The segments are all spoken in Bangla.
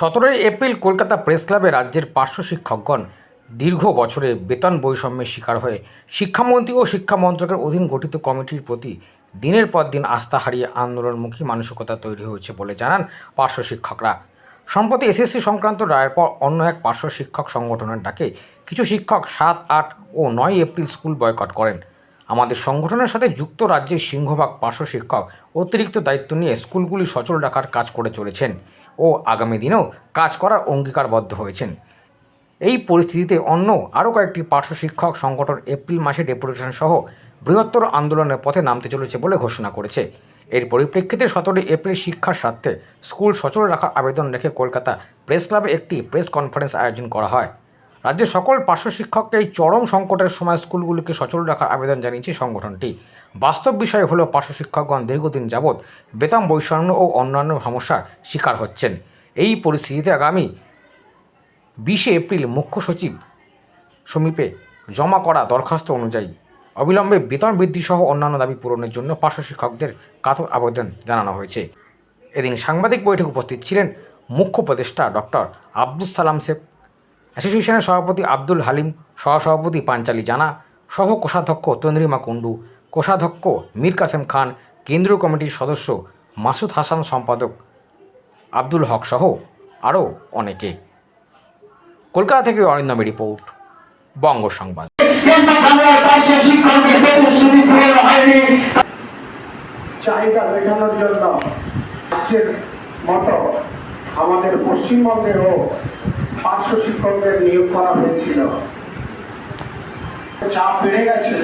সতেরোই এপ্রিল কলকাতা প্রেস ক্লাবে রাজ্যের পার্শ্ব শিক্ষকগণ দীর্ঘ বছরে বেতন বৈষম্যের শিকার হয়ে শিক্ষামন্ত্রী ও শিক্ষা মন্ত্রকের অধীন গঠিত কমিটির প্রতি দিনের পর দিন আস্থা হারিয়ে আন্দোলনমুখী মানসিকতা তৈরি হয়েছে বলে জানান পার্শ্ব শিক্ষকরা। সম্প্রতি এসএসসি সংক্রান্ত রায়ের পর অন্য এক পার্শ্ব শিক্ষক সংগঠনের ডাকে কিছু শিক্ষক সাত, আট ও নয় এপ্রিল স্কুল বয়কট করেন। আমাদের সংগঠনের সাথে যুক্ত রাজ্যের সিংহভাগ পার্শ্ব শিক্ষক অতিরিক্ত দায়িত্ব নিয়ে স্কুলগুলি সচল রাখার কাজ করে চলেছেন। ও আগামী দিনেও কাজ করার অঙ্গীকারবদ্ধ হয়েছেন। এই পরিস্থিতিতে অন্য আরও কয়েকটি পার্শ্ব শিক্ষক সংগঠন এপ্রিল মাসে ডেপুটেশন সহ বৃহত্তর আন্দোলনের পথে নামতে চলেছে বলে ঘোষণা করেছে। এর পরিপ্রেক্ষিতে সতেরোই এপ্রিল শিক্ষার স্বার্থে স্কুল সচল রাখার আবেদন রেখে কলকাতা প্রেস ক্লাবে একটি প্রেস কনফারেন্স আয়োজন করা হয়। রাজ্যের সকল পার্শ্ব শিক্ষককে এই চরম সংকটের সময় স্কুলগুলিকে সচল রাখার আবেদন জানিয়েছে সংগঠনটি। বাস্তব বিষয় হলো পার্শ্ব শিক্ষকগণ দীর্ঘদিন যাবৎ বেতন বৈষম্য ও অন্যান্য সমস্যার শিকার হচ্ছেন। এই পরিস্থিতিতে আগামী বিশে এপ্রিল মুখ্য সচিব সমীপে জমা করা দরখাস্ত অনুযায়ী অবিলম্বে বেতন বৃদ্ধি সহ অন্যান্য দাবি পূরণের জন্য পার্শ্ব শিক্ষকদের কাতর আবেদন জানানো হয়েছে। এদিন সাংবাদিক বৈঠকে উপস্থিত ছিলেন মুখ্য উপদেষ্টা ডক্টর আব্দুল সালাম শেখ, অ্যাসোসিয়েশনের সভাপতি আব্দুল হালিম, সহসভাপতি পাঞ্চালী জানা, সহ কোষাধ্যক্ষ তন্দ্রিমা কুণ্ডু কোষাধ্যক্ষ মীর কাসেম খান, কেন্দ্রীয় কমিটির সদস্য মাসুদ হাসান, সম্পাদক আব্দুল হক সহ আরও অনেকে। কলকাতা থেকে অরিন্দমী রিপোর্ট, বঙ্গ সংবাদ। চাহিদা মেটানোর জন্য রাজ্যের মতো আমাদের পার্শ্ব শিক্ষকদের নিয়োগ করা হয়েছিল। চাপ বেড়ে গেছে।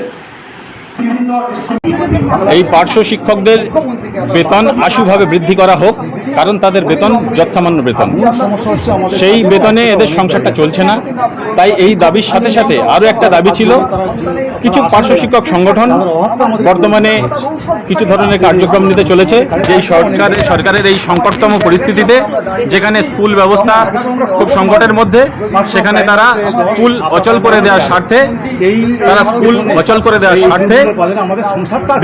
এই পার্শ্ব শিক্ষকদের বেতন আশুভাবে বৃদ্ধি করা হোক, কারণ তাদের বেতন যৎসামান্য বেতন। সেই বেতনে এদের সংসারটা চলছে না। তাই এই দাবির সাথে সাথে আরও একটা দাবি ছিল, কিছু পার্শ্ব শিক্ষক সংগঠন বর্তমানে কিছু ধরনের কার্যক্রম নিতে চলেছে, যেই সরকারের সরকারের এই সংকটতম পরিস্থিতিতে, যেখানে স্কুল ব্যবস্থা খুব সংকটের মধ্যে, সেখানে তারা স্কুল অচল করে দেওয়ার স্বার্থে, তারা স্কুল অচল করে দেওয়ার স্বার্থে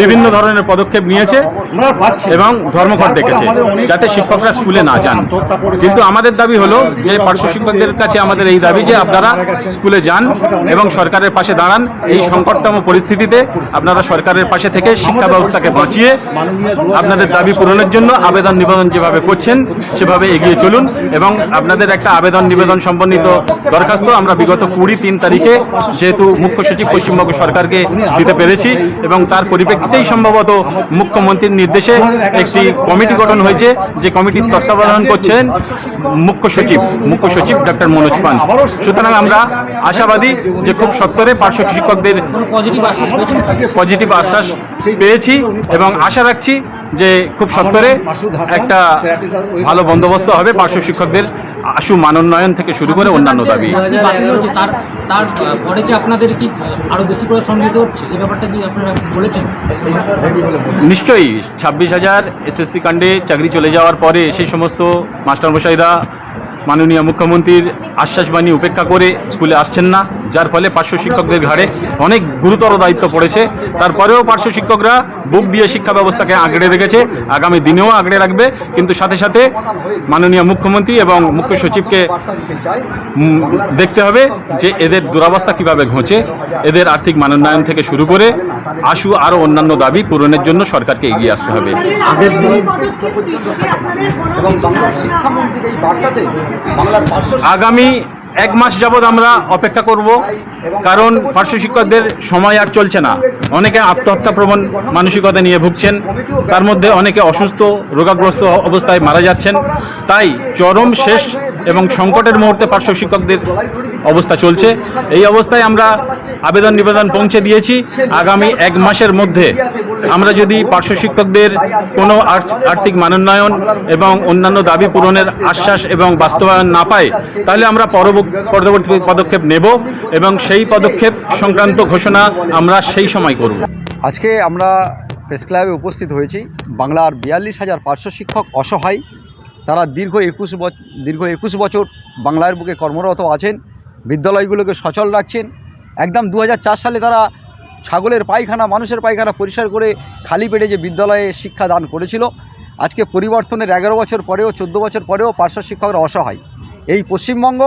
বিভিন্ন ধরনের পদক্ষেপ নিয়েছে এবং ধর্মঘট ডেকেছে যাতে শিক্ষকরা স্কুলে না যান। কিন্তু আমাদের দাবি হলো যে পার্শ্ব শিক্ষকদের কাছে আমাদের এই দাবি যে আপনারা স্কুলে যান এবং সরকারের পাশে দাঁড়ান। এই সংকটতম পরিস্থিতিতে আপনারা সরকারের পাশে থেকে শিক্ষা ব্যবস্থাকে বাঁচিয়ে আপনাদের দাবি পূরণের জন্য আবেদন নিবেদন যেভাবে করছেন সেভাবে এগিয়ে চলুন এবং আপনাদের একটা আবেদন নিবেদন সম্বন্ধিত দরখাস্ত আমরা বিগত কুড়ি তিন তারিখে যেহেতু মুখ্য সচিব পশ্চিমবঙ্গ সরকারকে দিতে পেরেছি এবং তার পরিপ্রেক্ষিতেই সম্ভবত মুখ্যমন্ত্রীর নির্দেশে একটি কমিটি গঠন হয়েছে। যে কমিটির তত্ত্বাবধান করছেন মুখ্য সচিব মুখ্য সচিব ডক্টর মনোজ পান সুতরাং আমরা আশাবাদী যে খুব সত্তরে পার্শ্ব শিক্ষকদের পজিটিভ আশ্বাস পেয়েছি এবং আশা রাখছি যে খুব সত্তরে একটা ভালো বন্দোবস্ত হবে পার্শ্ব শিক্ষকদের আশু মানোন্নয়ন থেকে শুরু করে অন্যান্য দাবি। যে বাতিল হচ্ছে তার তার কি আপনাদের কি আরও বেশি করে সম্মিলিত হচ্ছে? এই ব্যাপারটা কি আপনারা বলেছেন? নিশ্চয়ই ছাব্বিশ হাজার এসএসসি কাণ্ডে চাকরি চলে যাওয়ার পরে সেই সমস্ত মাস্টারমশাইরা মাননীয় মুখ্যমন্ত্রীর আশ্বাসবাণী উপেক্ষা করে স্কুলে আসছেন না। যার ফলে পার্শ্ব শিক্ষকদের ঘাড়ে অনেক গুরুতর দায়িত্ব পড়েছে। তারপরেও পার্শ্ব শিক্ষকরা বুক দিয়ে শিক্ষা ব্যবস্থাকে আঁকড়ে রেখেছে। আগামী দিনেও আঁকড়ে রাখবে। কিন্তু সাথে সাথে মাননীয় মুখ্যমন্ত্রী এবং মুখ্য সচিবকে দেখতে হবে যে এদের দুরাবস্থা কীভাবে ঘোচে। এদের আর্থিক মানোন্নয়ন থেকে শুরু করে আশু আরও অন্যান্য দাবি পূরণের জন্য সরকারকে এগিয়ে আসতে হবে। আগের আগামী এক মাস যাবৎ আমরা অপেক্ষা করব, কারণ পার্শ্ব শিক্ষকদের সময় আর চলছে না। অনেকে আত্মহত্যা প্রবণ মানসিকতা নিয়ে ভুগছেন, তার মধ্যে অনেকে অসুস্থ, রোগাগ্রস্ত অবস্থায় মারা যাচ্ছেন। তাই চরম শেষ এবং সংকটের মুহূর্তে পার্শ্ব শিক্ষকদের অবস্থা চলছে। এই অবস্থায় আমরা আবেদন নিবেদন পৌঁছে দিয়েছি। আগামী এক মাসের মধ্যে আমরা যদি পার্শ্ব শিক্ষকদের কোনো আর্থ- আর্থিক মানোন্নয়ন এবং অন্যান্য দাবি পূরণের আশ্বাস এবং বাস্তবায়ন না পাই তাহলে আমরা পরবর্তী পদক্ষেপ নেব এবং সেই পদক্ষেপ সংক্রান্ত ঘোষণা আমরা সেই সময় করব। আজকে আমরা প্রেস ক্লাবে উপস্থিত হয়েছি। বাংলার বিয়াল্লিশ হাজার পার্শ্ব শিক্ষক অসহায়। তারা দীর্ঘ একুশ বছর দীর্ঘ একুশ বছর বাংলার বুকে কর্মরত আছেন। বিদ্যালয়গুলোকে সচল রাখছেন। একদম দু হাজার চার সালে তারা ছাগলের পায়খানা, মানুষের পায়খানা পরিষ্কার করে খালি পেটে যে বিদ্যালয়ে শিক্ষা দান করেছিল, আজকে পরিবর্তনের এগারো বছর পরেও, চোদ্দ বছর পরেও পার্শ্ব শিক্ষকরা অসহায়। এই পশ্চিমবঙ্গ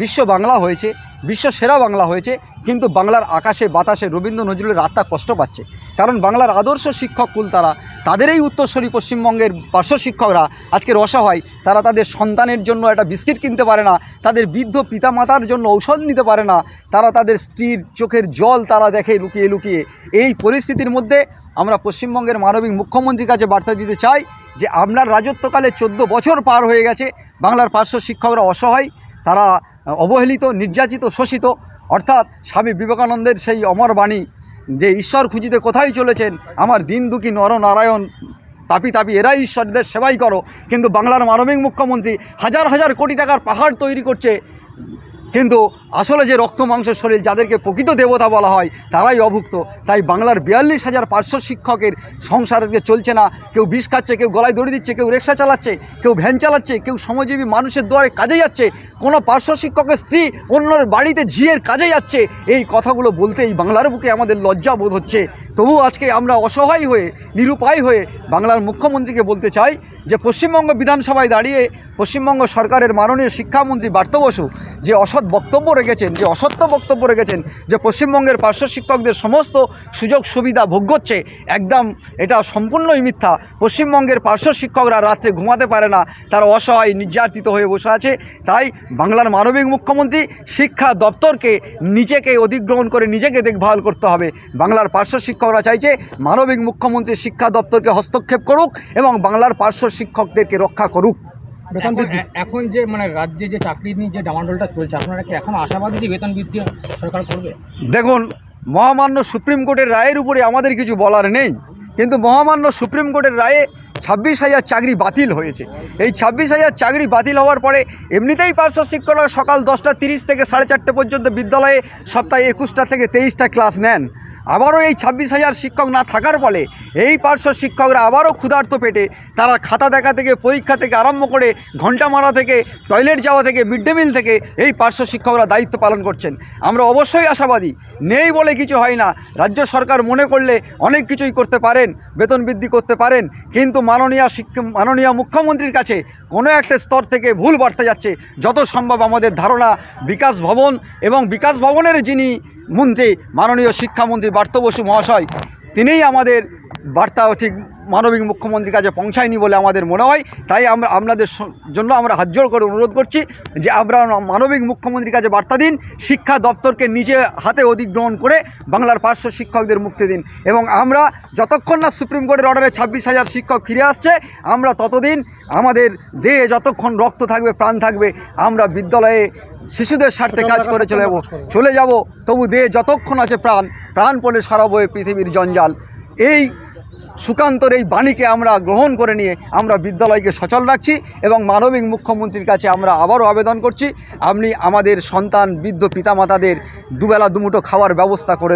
বিশ্ব বাংলা হয়েছে, বিশ্ব সেরা বাংলা হয়েছে, কিন্তু বাংলার আকাশে, বাতাসে রবীন্দ্র নজরুলের আত্মা কষ্ট পাচ্ছে। কারণ বাংলার আদর্শ শিক্ষক কুল তারা তাদের এই উত্তরস্বরী পশ্চিমবঙ্গের পার্শ্ব শিক্ষকরা আজকের অসহায় তারা তাদের সন্তানের জন্য একটা বিস্কিট কিনতে পারে না, তাদের বৃদ্ধ পিতামাতার জন্য ঔষধ নিতে পারে না, তারা তাদের স্ত্রীর চোখের জল তারা দেখে লুকিয়ে লুকিয়ে। এই পরিস্থিতির মধ্যে আমরা পশ্চিমবঙ্গের মানবিক মুখ্যমন্ত্রীর কাছে বার্তা দিতে চাই যে আপনার রাজত্বকালে চোদ্দ বছর পার হয়ে গেছে, বাংলার পার্শ্ব শিক্ষকরা অসহায়, তারা অবহেলিত, নির্যাতিত, শোষিত। অর্থাৎ স্বামী বিবেকানন্দের সেই অমর বাণী যে ঈশ্বর খুঁজিতে কোথায় চলেছেন, আমার দিন দুঃখী নরনারায়ণ, তাপি তাপি এরাই ঈশ্বরদের সেবাই করো। কিন্তু বাংলার মানবিক মুখ্যমন্ত্রী হাজার হাজার কোটি টাকার পাহাড় তৈরি করছে কিন্তু আসলে যে রক্ত, মাংস, শরীর যাদেরকে প্রকৃত দেবতা বলা হয়, তারাই অভুক্ত। তাই বাংলার বিয়াল্লিশ হাজার পার্শ্ব শিক্ষকের সংসার আজকে চলছে না। কেউ বিষ খাচ্ছে, কেউ গলায় দড়ি দিচ্ছে, কেউ রিক্সা চালাচ্ছে, কেউ ভ্যান চালাচ্ছে, কেউ শ্রমজীবী মানুষের দুয়ারে কাজে যাচ্ছে, কোনো পার্শ্ব শিক্ষকের স্ত্রী অন্যর বাড়িতে ঝিয়ের কাজে যাচ্ছে। এই কথাগুলো বলতে এই বাংলার বুকে আমাদের লজ্জা বোধ হচ্ছে। তবু আজকে আমরা অসহায় হয়ে, নিরুপায় হয়ে বাংলার মুখ্যমন্ত্রীকে বলতে চাই যে, পশ্চিমবঙ্গ বিধানসভায় দাঁড়িয়ে পশ্চিমবঙ্গ সরকারের মাননীয় শিক্ষামন্ত্রী বার্ত বসু যে অসৎ বক্তব্য রেখেছেন, যে অসত্য বক্তব্য রেখেছেন, যে পশ্চিমবঙ্গের পার্শ্ব শিক্ষকদের সমস্ত সুযোগ সুবিধা ভোগ করছে, একদম এটা সম্পূর্ণই মিথ্যা। পশ্চিমবঙ্গের পার্শ্ব শিক্ষকরা রাত্রে ঘুমাতে পারে না, তারা অসহায়, নির্যাতিত হয়ে বসে আছে। তাই বাংলার মানবিক মুখ্যমন্ত্রী শিক্ষা দপ্তরকে নিজেকে অধিগ্রহণ করে নিজেকে দেখভাল করতে হবে। বাংলার পার্শ্ব শিক্ষকরা চাইছে মানবিক মুখ্যমন্ত্রী শিক্ষা দপ্তরকে হস্তক্ষেপ করুক এবং বাংলার পার্শ্ব শিক্ষকদেরকে রক্ষা করুক। এখন এ- এখন যে মানে রাজ্যে যে চাকরি নিয়ে যে ডামান্ডলটা চলছে আপনারা কি এখন আশাবাদী যে বেতন বৃদ্ধি সরকার করবে? দেখুন মহামান্য সুপ্রিম কোর্টের রায়ের উপরে আমাদের কিছু বলার নেই কিন্তু মহামান্য সুপ্রিম কোর্টের রায়ে ছাব্বিশ হাজার চাকরি বাতিল হয়েছে। এই ছাব্বিশ হাজার চাকরি বাতিল হওয়ার পরে এমনিতেই পার্শ্ব শিক্ষকরা সকাল দশটা তিরিশ থেকে সাড়ে চারটে পর্যন্ত বিদ্যালয়ে সপ্তাহে একুশটা থেকে তেইশটা ক্লাস নেন। আবারও এই ছাব্বিশ হাজার শিক্ষক না থাকার ফলে এই পার্শ্ব শিক্ষকরা আবারও ক্ষুধার্ত পেটে তারা খাতা দেখা থেকে, পরীক্ষা থেকে আরম্ভ করে ঘণ্টা মারা থেকে, টয়লেট যাওয়া থেকে, মিড ডে মিল থেকে এই পার্শ্ব শিক্ষকরা দায়িত্ব পালন করছেন। আমরা অবশ্যই আশাবাদী, নেই বলে কিছু হয় না। রাজ্য সরকার মনে করলে অনেক কিছুই করতে পারেন, বেতন বৃদ্ধি করতে পারেন, কিন্তু মাননীয় শিক্ষা, মাননীয় মুখ্যমন্ত্রীর কাছে কোনো একটা স্তর থেকে ভুল বার্তা যাচ্ছে। যত সম্ভব আমাদের ধারণা বিকাশ ভবন এবং বিকাশ ভবনের যিনি মন্ত্রী, মাননীয় শিক্ষামন্ত্রী বার্ত বসু মহাশয় তিনিই আমাদের বার্তা ঠিক মানবিক মুখ্যমন্ত্রীর কাছে পৌঁছায়নি বলে আমাদের মনে হয়। তাই আমরা আপনাদের জন্য আমরা হাত জোড় করে অনুরোধ করছি যে আমরা মানবিক মুখ্যমন্ত্রীর কাছে বার্তা দিন শিক্ষা দপ্তরকে নিজে হাতে অধিগ্রহণ করে বাংলার পার্শ্ব শিক্ষকদের মুক্তি দিন। এবং আমরা যতক্ষণ না সুপ্রিম কোর্টের অর্ডারে ছাব্বিশ হাজার শিক্ষক ফিরে আসছে আমরা ততদিন আমাদের দেহে যতক্ষণ রক্ত থাকবে প্রাণ থাকবে আমরা বিদ্যালয়ে শিশুদের স্বার্থে কাজ করে চলে যাব। চলে যাব তবু দেহে যতক্ষণ আছে প্রাণ প্রাণ পড়ে সারাবো এই পৃথিবীর জঞ্জাল। এই সুকান্তর এই বাণীকে আমরা গ্রহণ করে নিয়ে আমরা বিদ্যালয়কে সচল রাখছি এবং মানবিক মুখ্যমন্ত্রীর কাছে আমরা আবারও আবেদন করছি, আপনি আমাদের সন্তান, বৃদ্ধ পিতামাতাদের দুবেলা দুমুটো খাওয়ার ব্যবস্থা করে